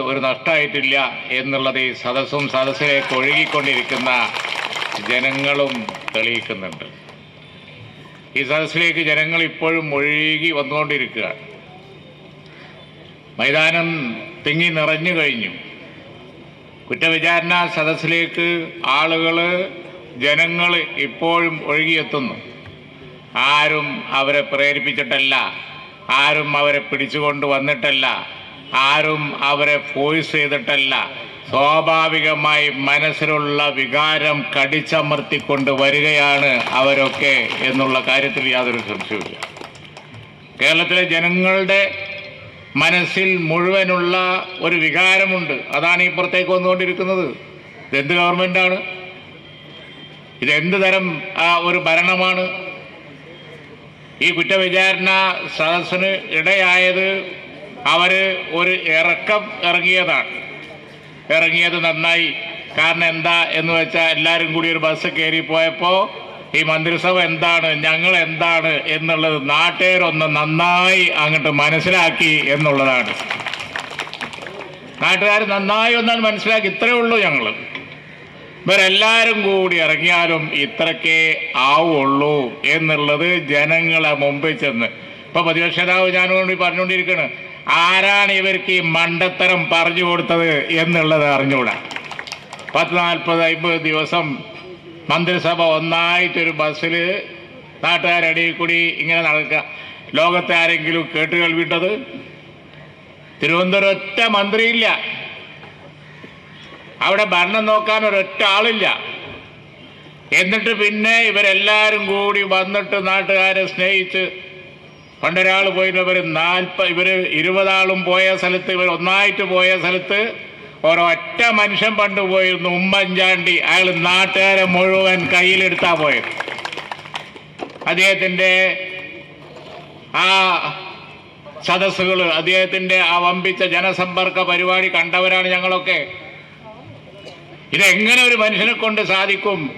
ഒരു നഷ്ടമായിട്ടില്ല എന്നുള്ളത് ഈ സദസ്സും സദസ്സിലേക്ക് ഒഴുകിക്കൊണ്ടിരിക്കുന്ന ജനങ്ങളും തെളിയിക്കുന്നുണ്ട്. ഈ സദസ്സിലേക്ക് ജനങ്ങൾ ഇപ്പോഴും ഒഴുകി വന്നുകൊണ്ടിരിക്കുകയാണ്. മൈതാനം തിങ്ങി നിറഞ്ഞു കഴിഞ്ഞു. കുറ്റവിചാരണ സദസ്സിലേക്ക് ആളുകൾ ജനങ്ങൾ ഇപ്പോഴും ഒഴുകിയെത്തുന്നു. ആരും അവരെ പ്രേരിപ്പിച്ചിട്ടല്ല ആരും അവരെ പിടിച്ചുകൊണ്ട് വന്നിട്ടല്ല ആരും അവരെ ഫോഴ്സ് ചെയ്തിട്ടല്ല. സ്വാഭാവികമായി മനസ്സിലുള്ള വികാരം കടിച്ചമർത്തിക്കൊണ്ട് വരികയാണ് അവരൊക്കെ എന്നുള്ള കാര്യത്തിൽ യാതൊരു സംശയവുമില്ല. കേരളത്തിലെ ജനങ്ങളുടെ മനസ്സിൽ മുഴുവനുള്ള ഒരു വികാരമുണ്ട്. അതാണ് ഈ പുറത്തേക്ക് വന്നുകൊണ്ടിരിക്കുന്നത്. ഇതെന്ത് ഗവൺമെന്റാണ് ഇതെന്ത് തരം ഒരു ഭരണമാണ്? ഈ കുറ്റവിചാരണ സദസ്സിന് ഇടയായത് അവർ ഒരു ഇറക്കം ഇറങ്ങിയതാണ്. ഇറങ്ങിയത് നന്നായി. കാരണം എന്താ എന്ന് വെച്ചാൽ എല്ലാവരും കൂടി ഒരു ബസ് കയറി പോയപ്പോൾ ഈ മന്ത്രിസഭ എന്താണ് ഞങ്ങൾ എന്താണ് എന്നുള്ളത് നാട്ടുകാരൊന്ന് നന്നായി അങ്ങോട്ട് മനസ്സിലാക്കി എന്നുള്ളതാണ്. നാട്ടുകാർ നന്നായി ഒന്നാണ് മനസ്സിലാക്കി. ഇത്രയേ ഉള്ളൂ ഞങ്ങൾ ഇവരെല്ലാവരും കൂടി ഇറങ്ങിയാലും ഇത്രക്കേ ആവുള്ളൂ എന്നുള്ളത് ജനങ്ങളെ മുമ്പിൽ ചെന്ന്. ഇപ്പൊ പ്രതിപക്ഷ നേതാവ് ഞാനുകൊണ്ട് പറഞ്ഞുകൊണ്ടിരിക്കുകയാണ് ആരാണ് ഇവർക്ക് ഈ മണ്ടത്തരം പറഞ്ഞു കൊടുത്തത് എന്നുള്ളത് അറിഞ്ഞുകൂടാ പത്ത് നാൽപ്പത് അമ്പത് ദിവസം മന്ത്രിസഭ ഒന്നായിട്ടൊരു ബസ്സിൽ നാട്ടുകാരടിയിൽ കൂടി ഇങ്ങനെ നടക്കുക. ലോകത്തെ ആരെങ്കിലും കേട്ട് കേൾവിട്ടത് തിരുവനന്തപുരം ഒറ്റ മന്ത്രിയില്ല. അവിടെ ഭരണം നോക്കാൻ ഒരൊറ്റ ആളില്ല. എന്നിട്ട് പിന്നെ ഇവരെല്ലാവരും കൂടി വന്നിട്ട് നാട്ടുകാരെ സ്നേഹിച്ച് പണ്ടൊരാൾ ഇവർ നാൽപ്പ ഇവർ ഇരുപതാളും പോയ സ്ഥലത്ത് ഇവർ ഒന്നായിട്ട് പോയ സ്ഥലത്ത് ഒരൊറ്റ മനുഷ്യൻ പണ്ട് പോയിരുന്നു ഉമ്മൻചാണ്ടി. അയാൾ നാട്ടുകാരെ മുഴുവൻ കയ്യിലെടുത്താ പോയത്. അദ്ദേഹത്തിന്റെ ആ സദസ്സുകൾ അദ്ദേഹത്തിന്റെ ആ വമ്പിച്ച ജനസമ്പർക്ക പരിപാടി കണ്ടവരാണ് ഞങ്ങളൊക്കെ. ഇതെങ്ങനെ ഒരു മനുഷ്യനെ കൊണ്ട് സാധിക്കും?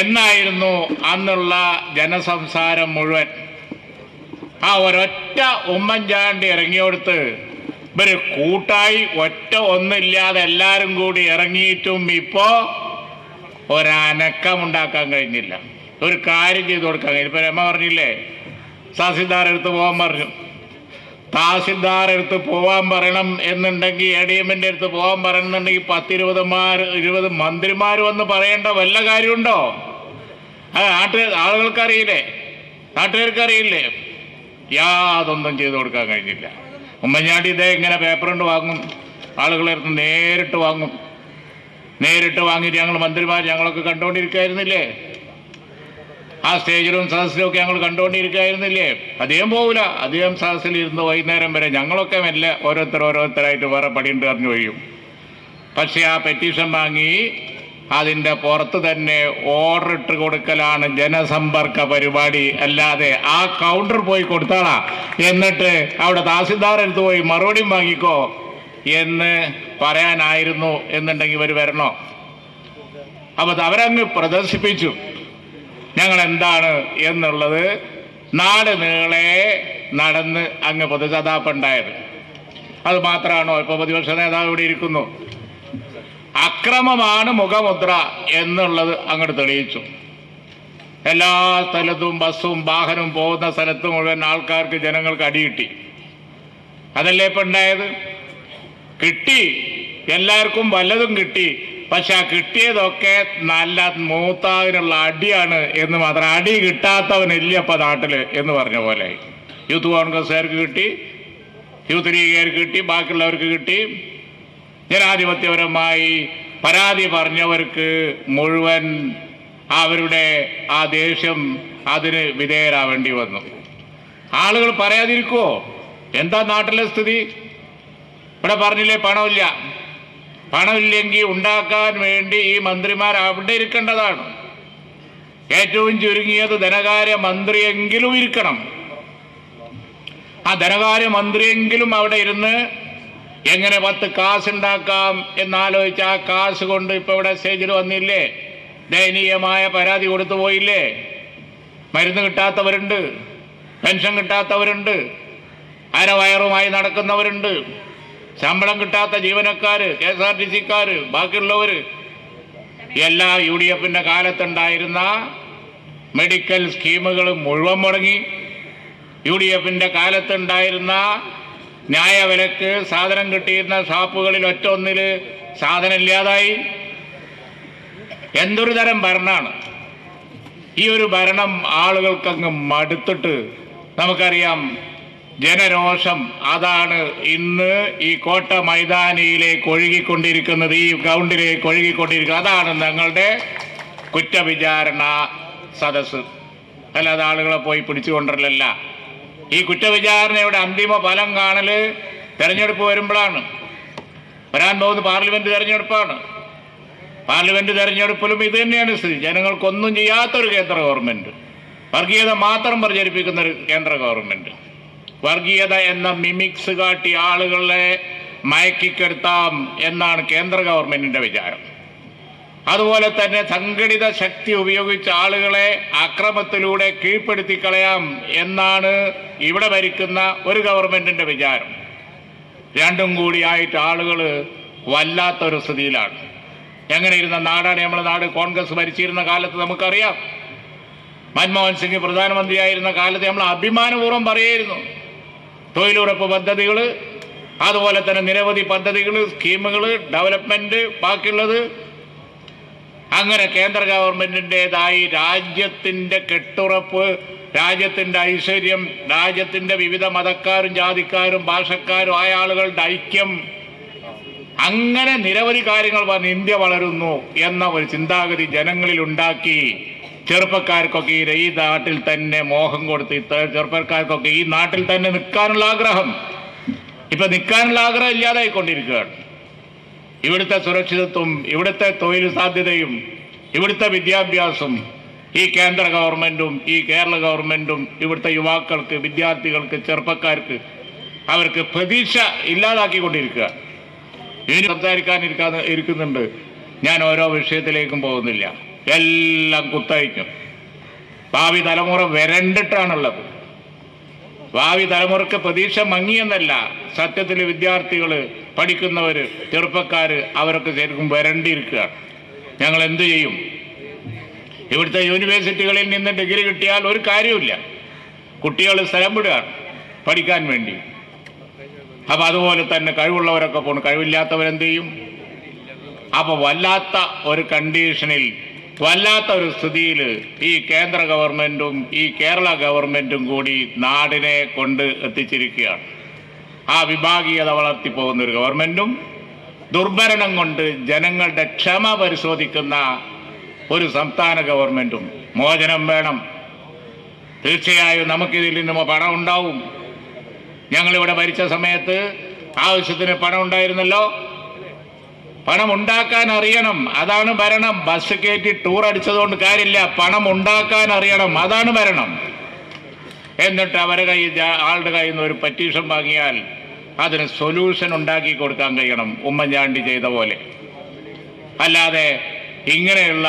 എന്നായിരുന്നു അന്നുള്ള ജനസംസാരം മുഴുവൻ. ആ ഒരൊറ്റ ഉമ്മൻചാണ്ടി ഇറങ്ങിയോടുത്ത് ഇവർ കൂട്ടായി ഒറ്റ ഒന്നില്ലാതെ എല്ലാരും കൂടി ഇറങ്ങിയിട്ടും ഇപ്പോ ഒരനക്കം ഉണ്ടാക്കാൻ കഴിഞ്ഞില്ല. ഒരു കാര്യം ചെയ്തു കൊടുക്കാൻ കഴിഞ്ഞു ഇപ്പൊ രമ പറഞ്ഞില്ലേ തഹസിൽദാർ എടുത്ത് പോകാൻ പറഞ്ഞു. തഹസിൽദാർ എടുത്ത് പോകാൻ പറയണം എന്നുണ്ടെങ്കിൽ എ ഡി എമ്മിന്റെ അടുത്ത് പോകാൻ പറയണമെന്നുണ്ടെങ്കിൽ പത്തിരുപതുമാർ ഇരുപത് മന്ത്രിമാർ വന്ന് പറയേണ്ട വല്ല കാര്യമുണ്ടോ? അത് നാട്ടുകാർ ആളുകൾക്കറിയില്ലേ? നാട്ടുകാർക്കറിയില്ലേ? യാതൊന്നും ചെയ്തു കൊടുക്കാൻ കഴിഞ്ഞില്ല. ഉമ്മൻചാണ്ടി ഇതേ ഇങ്ങനെ പേപ്പർ കൊണ്ട് വാങ്ങും. ആളുകളെ നേരിട്ട് വാങ്ങും. നേരിട്ട് വാങ്ങിയിട്ട് ഞങ്ങൾ മന്ത്രിമാർ ഞങ്ങളൊക്കെ കണ്ടുകൊണ്ടിരിക്കുകയായിരുന്നില്ലേ ആ സ്റ്റേജിലും സദസ്സിലും ഒക്കെ ഞങ്ങൾ കണ്ടുകൊണ്ടിരിക്കുകയായിരുന്നില്ലേ അദ്ദേഹം പോകില്ല അദ്ദേഹം സദസ്സിൽ ഇരുന്ന് വൈകുന്നേരം വരെ ഞങ്ങളൊക്കെ മെല്ലെ ഓരോരുത്തർ ഓരോരുത്തരായിട്ട് വേറെ പടിയുണ്ട് അറിഞ്ഞു കഴിയും പക്ഷേ ആ പെറ്റീഷൻ വാങ്ങി അതിന്റെ പുറത്ത് തന്നെ ഓർഡർ ഇട്ട് കൊടുക്കലാണ് ജനസമ്പർക്ക പരിപാടി. അല്ലാതെ ആ കൗണ്ടർ പോയി കൊടുത്താളാ. എന്നിട്ട് അവിടെ തഹസിൽദാർ എടുത്ത് പോയി മറുപടിയും വാങ്ങിക്കോ എന്ന് പറയാനായിരുന്നു എന്നുണ്ടെങ്കിൽ ഇവർ വരണോ? അപ്പോൾ അവരങ്ങ് പ്രദർശിപ്പിച്ചു. ഞങ്ങൾ എന്താണ് എന്നുള്ളത് നാട് നീളെ നടന്ന് അങ്ങ് പൊതുചതാപ്പുണ്ടായത് അത് മാത്രമാണോ ഇപ്പോൾ പ്രതിപക്ഷ നേതാവ് ഇവിടെ ഇരിക്കുന്നു? അക്രമമാണ് മുഖമുദ്ര എന്നുള്ളത് അങ്ങോട്ട് തെളിയിച്ചു. എല്ലാ സ്ഥലത്തും ബസ്സും വാഹനവും പോകുന്ന സ്ഥലത്ത് മുഴുവൻ ആൾക്കാർക്ക് ജനങ്ങൾക്ക് അടികിട്ടി അതല്ലേ ഇപ്പം ഉണ്ടായത്? കിട്ടി. എല്ലാവർക്കും വല്ലതും കിട്ടി. പക്ഷെ ആ കിട്ടിയതൊക്കെ നല്ല മൂത്താവിനുള്ള അടിയാണ് എന്ന് മാത്രം. അടി കിട്ടാത്തവനില്ല ഇപ്പം നാട്ടിൽ എന്ന് പറഞ്ഞ പോലെ. യൂത്ത് കോൺഗ്രസ്സുകാർക്ക് കിട്ടി യൂത്ത് ലീഗുകാർക്ക് കിട്ടി ബാക്കിയുള്ളവർക്ക് കിട്ടി. ജനാധിപത്യപരമായി പരാതി പറഞ്ഞവർക്ക് മുഴുവൻ അവരുടെ ആ ദേഷ്യം അതിന് വിധേയരാവേണ്ടി വന്നു. ആളുകൾ പറയാതിരിക്കുമോ എന്താ നാട്ടിലെ സ്ഥിതി? ഇവിടെ പറഞ്ഞില്ലേ പണമില്ല. പണമില്ലെങ്കിൽ ഉണ്ടാക്കാൻ വേണ്ടി ഈ മന്ത്രിമാർ അവിടെ ഇരിക്കേണ്ടതാണ്. ഏറ്റവും ചുരുങ്ങിയത് ധനകാര്യ മന്ത്രിയെങ്കിലും ഇരിക്കണം. ആ ധനകാര്യ മന്ത്രിയെങ്കിലും അവിടെ ഇരുന്ന് എങ്ങനെ പത്ത് കാശ് ഉണ്ടാക്കാം എന്നാലോചിച്ച് ആ കാശ് കൊണ്ട് ഇപ്പൊ ഇവിടെ സ്റ്റേജിൽ വന്നില്ലേ? ദയനീയമായ പരാതി കൊടുത്തു പോയില്ലേ? മരുന്ന് കിട്ടാത്തവരുണ്ട് പെൻഷൻ കിട്ടാത്തവരുണ്ട് അരവയറുമായി നടക്കുന്നവരുണ്ട് ശമ്പളം കിട്ടാത്ത ജീവനക്കാര് കെ എസ് ആർ ടി സിക്കാർ ബാക്കിയുള്ളവർ എല്ലാ യു ഡി എഫിന്റെ കാലത്തുണ്ടായിരുന്ന മെഡിക്കൽ സ്കീമുകൾ മുഴുവൻ മുടങ്ങി. യു ഡി എഫിന്റെ കാലത്തുണ്ടായിരുന്ന ന്യായവിലക്ക് സാധനം കിട്ടിയിരുന്ന ഷാപ്പുകളിൽ ഒറ്റ ഒന്നിൽ സാധനം ഇല്ലാതായി. എന്തൊരു തരം ഭരണമാണ് ഈ ഒരു ഭരണം ആളുകൾക്കങ്ങ് മടുത്തിട്ട് നമുക്കറിയാം ജനരോഷം അതാണ് ഇന്ന് ഈ കോട്ട മൈതാനിയിലേക്ക് ഒഴുകിക്കൊണ്ടിരിക്കുന്നത് ഈ ഗ്രൗണ്ടിലേക്ക് ഒഴുകിക്കൊണ്ടിരിക്കുന്നത്. അതാണ് ഞങ്ങളുടെ കുറ്റവിചാരണ സദസ്സ്. അല്ലാതെ ആളുകളെ പോയി പിടിച്ചുകൊണ്ടല്ല ഈ കുറ്റവിചാരണയുടെ അന്തിമ ഫലം കാണൽ തെരഞ്ഞെടുപ്പ് വരുമ്പോഴാണ്. വരാൻ പോകുന്ന പാർലമെന്റ് തെരഞ്ഞെടുപ്പാണ്. പാർലമെന്റ് തെരഞ്ഞെടുപ്പിലും ഇത് തന്നെയാണ് സ്ഥിതി. ജനങ്ങൾക്കൊന്നും ചെയ്യാത്തൊരു കേന്ദ്ര ഗവൺമെന്റ്. വർഗീയത മാത്രം പ്രചരിപ്പിക്കുന്ന ഒരു കേന്ദ്ര ഗവൺമെന്റ്. വർഗീയത എന്ന മിമിക്സ് കാട്ടി ആളുകളെ മയക്കിക്കെടുത്താം എന്നാണ് കേന്ദ്ര ഗവൺമെന്റിന്റെ വിചാരം. അതുപോലെ തന്നെ സംഘടിത ശക്തി ഉപയോഗിച്ച് ആളുകളെ അക്രമത്തിലൂടെ കീഴ്പ്പെടുത്തി കളയാം എന്നാണ് ഇവിടെ ഭരിക്കുന്ന ഒരു ഗവൺമെന്റിന്റെ വിചാരം. രണ്ടും കൂടിയായിട്ട് ആളുകൾ വല്ലാത്തൊരു സ്ഥിതിയിലാണ്. എങ്ങനെ ഇരുന്ന നാടാണ് നമ്മുടെ നാട്? കോൺഗ്രസ് ഭരിച്ചിരുന്ന കാലത്ത് നമുക്കറിയാം. മൻമോഹൻ സിംഗ് പ്രധാനമന്ത്രിയായിരുന്ന കാലത്ത് നമ്മൾ അഭിമാനപൂർവം പറയായിരുന്നു തൊഴിലുറപ്പ് പദ്ധതികൾ അതുപോലെ തന്നെ നിരവധി പദ്ധതികൾ സ്കീമുകൾ ഡെവലപ്മെന്റ് ബാക്കിയുള്ളത് അങ്ങനെ കേന്ദ്ര ഗവൺമെന്റിന്റെതായി രാജ്യത്തിന്റെ കെട്ടുറപ്പ് രാജ്യത്തിന്റെ ഐശ്വര്യം രാജ്യത്തിന്റെ വിവിധ മതക്കാരും ജാതിക്കാരും ഭാഷക്കാരും ആയ ആളുകളുടെ ഐക്യം അങ്ങനെ നിരവധി കാര്യങ്ങൾ പറഞ്ഞ് ഇന്ത്യ വളരുന്നു എന്ന ഒരു ചിന്താഗതി ജനങ്ങളിൽ ഉണ്ടാക്കി. ചെറുപ്പക്കാർക്കൊക്കെ ഈ നാട്ടിൽ തന്നെ മോഹം കൊടുത്ത് ചെറുപ്പക്കാർക്കൊക്കെ ഈ നാട്ടിൽ തന്നെ നിൽക്കാനുള്ള ആഗ്രഹം. ഇപ്പൊ നിൽക്കാനുള്ള ആഗ്രഹം ഇല്ലാതായിക്കൊണ്ടിരിക്കുകയാണ്. ഇവിടുത്തെ സുരക്ഷിതത്വം ഇവിടുത്തെ തൊഴിൽ സാധ്യതയും ഇവിടുത്തെ വിദ്യാഭ്യാസം ഈ കേന്ദ്ര ഗവൺമെന്റും ഈ കേരള ഗവൺമെന്റും ഇവിടുത്തെ യുവാക്കൾക്ക് വിദ്യാർത്ഥികൾക്ക് ചെറുപ്പക്കാർക്ക് അവർക്ക് പ്രതീക്ഷ ഇല്ലാതാക്കിക്കൊണ്ടിരിക്കുക. ഇനി സംസാരിക്കാനിരിക്കാൻ ഇരിക്കുന്നുണ്ട്. ഞാൻ ഓരോ വിഷയത്തിലേക്കും പോകുന്നില്ല. എല്ലാം കുത്തയക്കും ഭാവി തലമുറ വരണ്ടിട്ടാണുള്ളത്. ഭാവി തലമുറയ്ക്ക് പ്രതീക്ഷ മങ്ങിയെന്നല്ല. സത്യത്തിൽ വിദ്യാർത്ഥികൾ പഠിക്കുന്നവർ ചെറുപ്പക്കാർ അവരൊക്കെ ശരിക്കും വരണ്ടിയിരിക്കുകയാണ് ഞങ്ങൾ എന്തു ചെയ്യും? ഇവിടുത്തെ യൂണിവേഴ്സിറ്റികളിൽ നിന്ന് ഡിഗ്രി കിട്ടിയാൽ ഒരു കാര്യമില്ല കുട്ടികൾ സ്ഥലം വിടുകയാണ് പഠിക്കാൻ വേണ്ടി. അപ്പം അതുപോലെ തന്നെ കഴിവുള്ളവരൊക്കെ പോകണം കഴിവില്ലാത്തവരെന്ത് ചെയ്യും? അപ്പോൾ വല്ലാത്ത ഒരു കണ്ടീഷനിൽ വല്ലാത്ത ഒരു സ്ഥിതിയിൽ ഈ കേന്ദ്ര ഗവൺമെന്റും ഈ കേരള ഗവൺമെന്റും കൂടി നാടിനെ കൊണ്ട് എത്തിച്ചിരിക്കുകയാണ്. ആ വിഭാഗീയത വളർത്തി പോകുന്ന ഒരു ഗവൺമെന്റും ദുർഭരണം കൊണ്ട് ജനങ്ങളുടെ ക്ഷമ പരിശോധിക്കുന്ന ഒരു സംസ്ഥാന ഗവൺമെന്റും മോചനം വേണം. തീർച്ചയായും നമുക്കിതിൽ നിന്ന് പണം ഉണ്ടാവും. ഞങ്ങളിവിടെ ഭരിച്ച സമയത്ത് ആവശ്യത്തിന് പണം ഉണ്ടായിരുന്നല്ലോ. പണം ഉണ്ടാക്കാൻ അറിയണം അതാണ് ഭരണം. ബസ് കയറ്റി ടൂർ അടിച്ചതുകൊണ്ട് കാര്യമില്ല. പണം ഉണ്ടാക്കാൻ അറിയണം അതാണ് ഭരണം. എന്നിട്ട് അവരെ കയ്യിൽ ആളുടെ കയ്യിൽ നിന്ന് ഒരു പറ്റീഷൻ വാങ്ങിയാൽ അതിന് സൊല്യൂഷൻ ഉണ്ടാക്കി കൊടുക്കാൻ കഴിയണം ഉമ്മൻചാണ്ടി ചെയ്ത പോലെ. അല്ലാതെ ഇങ്ങനെയുള്ള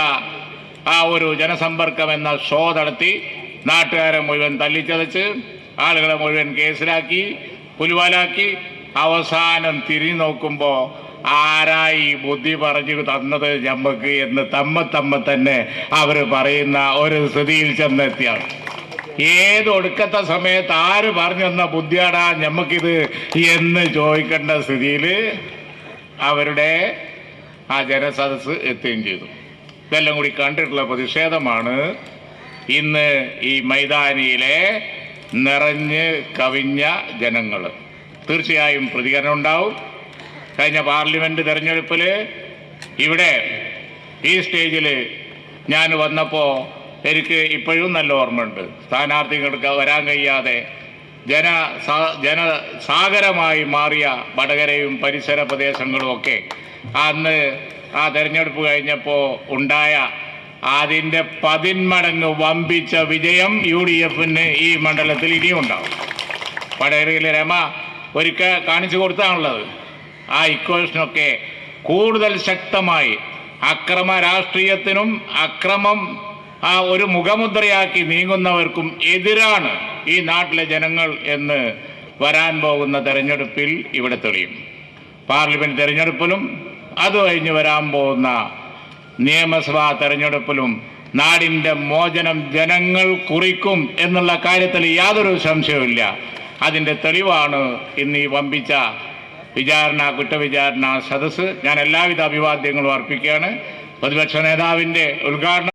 ആ ഒരു ജനസമ്പർക്കം എന്ന ഷോ നടത്തി നാട്ടുകാരെ മുഴുവൻ തല്ലിച്ചതച്ച് ആളുകളെ മുഴുവൻ കേസിലാക്കി പുലിവാലാക്കി അവസാനം തിരിഞ്ഞു നോക്കുമ്പോൾ ആരായി ബുദ്ധി പറഞ്ഞു തന്നത് ഞമ്മക്ക് എന്ന് തമ്മ തമ്മ തന്നെ അവർ പറയുന്ന ഒരു സ്ഥിതിയിൽ ചെന്നെത്തിയാണ്. ഏത് ഒടുക്കത്തെ സമയത്ത് ആര് പറഞ്ഞു തന്ന ബുദ്ധിയാടാ ഞമ്മക്കിത് എന്ന് ചോദിക്കേണ്ട സ്ഥിതിയിൽ അവരുടെ ആ ജനസദസ് എത്തുകയും ചെയ്തു. ഇതെല്ലാം കൂടി കണ്ടിട്ടുള്ള പ്രതിഷേധമാണ്. ഇന്ന് ഈ മൈതാനിയിലെ നിറഞ്ഞ് കവിഞ്ഞ ജനങ്ങൾ തീർച്ചയായും പ്രതികരണം ഉണ്ടാവും. കഴിഞ്ഞ പാർലമെന്റ് തെരഞ്ഞെടുപ്പിൽ ഇവിടെ ഈ സ്റ്റേജിൽ ഞാൻ വന്നപ്പോൾ എനിക്ക് ഇപ്പോഴും നല്ല ഓർമ്മയുണ്ട്. സ്ഥാനാർത്ഥികൾക്ക് വരാൻ കഴിയാതെ ജന ജനസാഗരമായി മാറിയ വടകരയും പരിസര പ്രദേശങ്ങളും ഒക്കെ അന്ന് ആ തെരഞ്ഞെടുപ്പ് കഴിഞ്ഞപ്പോൾ ഉണ്ടായ അതിന്റെ പതിന്മടങ്ങ് വമ്പിച്ച വിജയം യു ഡി എഫിന് ഈ മണ്ഡലത്തിൽ ഇനിയും ഉണ്ടാവും. വടകരയിലെ രമ ഒരിക്കൽ കാണിച്ചു കൊടുത്താണുള്ളത്. ആ ഇക്വേഷനൊക്കെ കൂടുതൽ ശക്തമായി അക്രമ രാഷ്ട്രീയത്തിനും അക്രമം ആ ഒരു മുഖമുദ്രയാക്കി നീങ്ങുന്നവർക്കും എതിരാണ് ഈ നാട്ടിലെ ജനങ്ങൾ എന്ന് വരാൻ പോകുന്ന തെരഞ്ഞെടുപ്പിൽ ഇവിടെ തെളിയും. പാർലമെന്റ് തെരഞ്ഞെടുപ്പിലും അത് കഴിഞ്ഞ് വരാൻ പോകുന്ന നിയമസഭാ തെരഞ്ഞെടുപ്പിലും നാടിന്റെ മോചനം ജനങ്ങൾ കുറിക്കും എന്നുള്ള കാര്യത്തിൽ യാതൊരു സംശയവുമില്ല. അതിന്റെ തെളിവാണ് ഇന്ന് ഈ വമ്പിച്ച വിചാരണ കുറ്റവിചാരണ സദസ്സ്. ഞാൻ എല്ലാവിധ അഭിവാദ്യങ്ങളും അർപ്പിക്കുകയാണ്. പ്രതിപക്ഷ നേതാവിന്റെ ഉദ്ഘാടനം